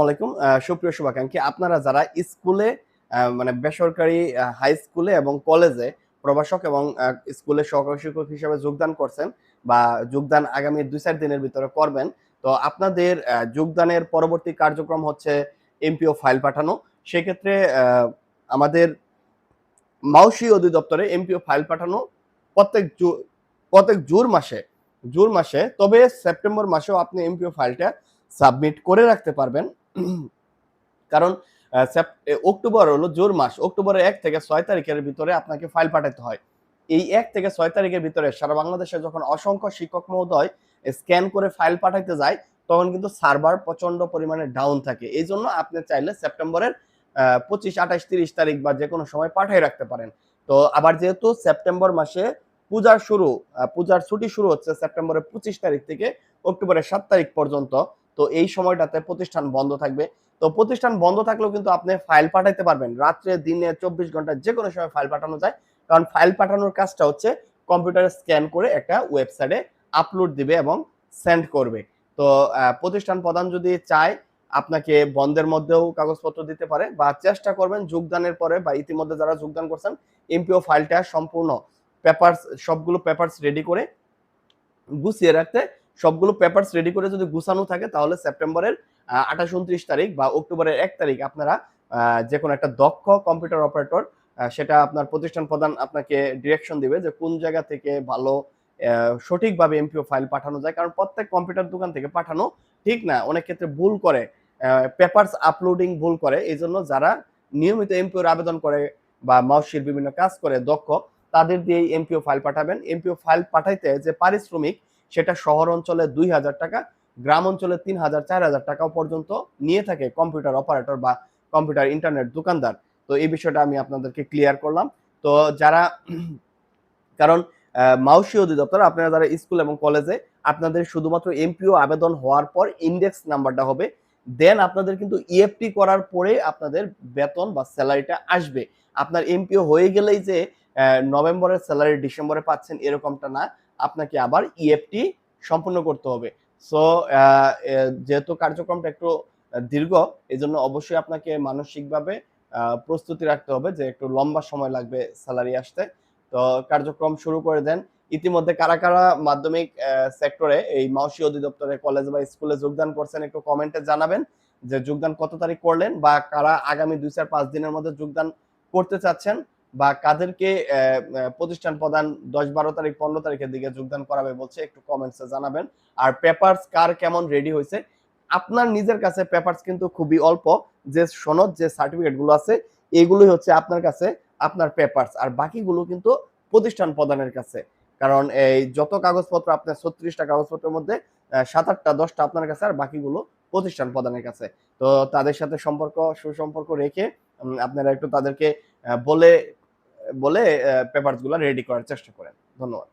আলাইকুম। সুপ্রিয় শুভাকাঙ্ক্ষী, আপনারা যারা স্কুলে মানে বেসরকারি হাই স্কুলে এবং কলেজে প্রভাষক এবং স্কুলে সহকারী শিক্ষক হিসেবে যোগদান করছেন বা যোগদান আগামী দুই চার দিনের ভিতরে করবেন, তো আপনাদের যোগদানের পরবর্তী কার্যক্রম হচ্ছে এমপিও ফাইল পাঠানো। সেক্ষেত্রে আমাদের মাউসি অধিদপ্তরে এমপিও ফাইল পাঠানো প্রত্যেক প্রত্যেক জুন মাসে জুন মাসে, তবে সেপ্টেম্বর মাসেও আপনি এমপিও ফাইলটা সাবমিট করে রাখতে পারবেন। কারণ অক্টোবর হলো জুন মাস। অক্টোবরের এক থেকে ছয় তারিখের ভিতরে আপনাকে ফাইল পাঠাতে হয়। এই এক থেকে ছয় তারিখের ভিতরে সারা বাংলাদেশে যখন অসংখ্য শিক্ষক মহোদয় স্ক্যান করে ফাইল পাঠাইতে যায়, তখন কিন্তু সার্ভার প্রচণ্ড পরিমাণে ডাউন থাকে। এই জন্য আপনি চাইলে সেপ্টেম্বরের পঁচিশ, আঠাশ, তিরিশ তারিখ বা যে কোনো সময় পাঠাই রাখতে পারেন। তো আবার যেহেতু সেপ্টেম্বর মাসে পূজার শুরু পূজার ছুটি শুরু হচ্ছে সেপ্টেম্বরের পঁচিশ তারিখ থেকে অক্টোবরের সাত তারিখ পর্যন্ত তো এই সময়টাতে প্রতিষ্ঠান বন্ধ থাকবে। তো প্রতিষ্ঠান বন্ধ থাকলেও কিন্তু আপনি ফাইল পাঠাইতে পারবেন। রাত্রে, দিনে চব্বিশ ঘণ্টা যে কোনো সময় ফাইল পাঠানো যায়। কারণ ফাইল পাঠানোর কাজটা হচ্ছে কম্পিউটারে স্ক্যান করে একটা ওয়েবসাইটে আপলোড দিবে এবং সেন্ড করবে। তো প্রতিষ্ঠান প্রধান যদি চায়, আপনাকে বন্ধের মধ্যেও কাগজপত্র দিতে পারে বা চেষ্টা করবেন যোগদানের পরে বা ইতিমধ্যে যারা যোগদান করছেন, এমপিও ফাইলটা সম্পূর্ণ পেপারস, সবগুলো পেপারস রেডি করে গুছিয়ে রাখতে সবগুলো পেপারস রেডি করে যদি গুছানো থাকে, তাহলে সেপ্টেম্বরের আঠাশ, উনত্রিশ তারিখ বা অক্টোবরের এক তারিখ আপনারা যে কোনো একটা দক্ষ কম্পিউটার অপারেটর সেটা আপনার প্রতিষ্ঠান প্রধান আপনাকে ডিরেকশন দিবে যে কোন জায়গা থেকে ভালো সঠিকভাবে এমপিও ফাইল পাঠানো যায়। কারণ প্রত্যেক কম্পিউটার দোকান থেকে পাঠানো ঠিক না। অনেক ক্ষেত্রে ভুল করে পেপারস আপলোডিং ভুল করে। এই জন্য যারা নিয়মিত এমপিওর আবেদন করে বা মাউসির বিভিন্ন কাজ করে দক্ষ, তাদের দিয়ে এমপিও ফাইল পাঠাবেন। এমপিও ফাইল পাঠাইতে যে পারিশ্রমিক সেটা শহর অঞ্চলে দুই হাজার টাকা, গ্রাম অঞ্চলে তিন হাজার, চার হাজার টাকা পর্যন্ত নিয়ে থাকে কম্পিউটার অপারেটর বা কম্পিউটার ইন্টারনেট দোকানদার। তো এই বিষয়টা আমি আপনাদেরকে ক্লিয়ার করলাম। তো যারা কারণ মাউসি অধিদপ্তর, আপনারা যারা স্কুল এবং কলেজে, আপনাদের শুধুমাত্র এমপিও আবেদন হওয়ার পর ইন্ডেক্স নাম্বারটা হবে। দেন আপনাদের কিন্তু ইএফটি করার পরে আপনাদের বেতন বা স্যালারিটা আসবে। আপনার এমপিও হয়ে গেলেই যে নভেম্বরের স্যালারি ডিসেম্বরে পাচ্ছেন এরকমটা না। আপনাকে আবার ইএফটি সম্পূর্ণ করতে হবে। সো যেহেতু কার্যক্রমটা একটু দীর্ঘ এই জন্য অবশ্যই আপনাকে মানসিকভাবে প্রস্তুতি রাখতে হবে যে একটু লম্বা সময় লাগবে স্যালারি আসতে। তো কার্যক্রম শুরু করে দেন। ইতিমধ্যে কারা কারা মাধ্যমিক সেক্টরে এই মাউসি অধিদপ্তরে কলেজ বা স্কুলে যোগদান করছেন একটু কমেন্টে জানাবেন যে যোগদান কত তারিখ করলেন বা কারা আগামী দুই চার পাঁচ দিনের মধ্যে যোগদান করতে চাচ্ছেন। বা কাদেরকে প্রতিষ্ঠান প্রদান দশ বারো তারিখ, পনেরো তারিখের দিকে যোগদান করাবে বলছে, একটু কমেন্টসে জানাবেন। আর পেপারস কার কেমন রেডি হয়েছে? আপনার নিজের কাছে পেপারস কিন্তু খুবই অল্প, যে সনদ, যে সার্টিফিকেটগুলো আছে, এগুলোই হচ্ছে আপনার কাছে, আপনার পেপারস আর বাকিগুলো কিন্তু প্রতিষ্ঠান প্রদানের কাছে। কারণ এই যত কাগজপত্র, আপনার ছত্রিশটা কাগজপত্রের মধ্যে সাত আটটা দশটা আপনার কাছে, আর বাকিগুলো প্রতিষ্ঠান প্রদানের কাছে। তো তাদের সাথে সম্পর্ক, সুসম্পর্ক রেখে আপনারা একটু তাদেরকে বলে বলে পেপারগুলো রেডি করার চেষ্টা করেন। ধন্যবাদ।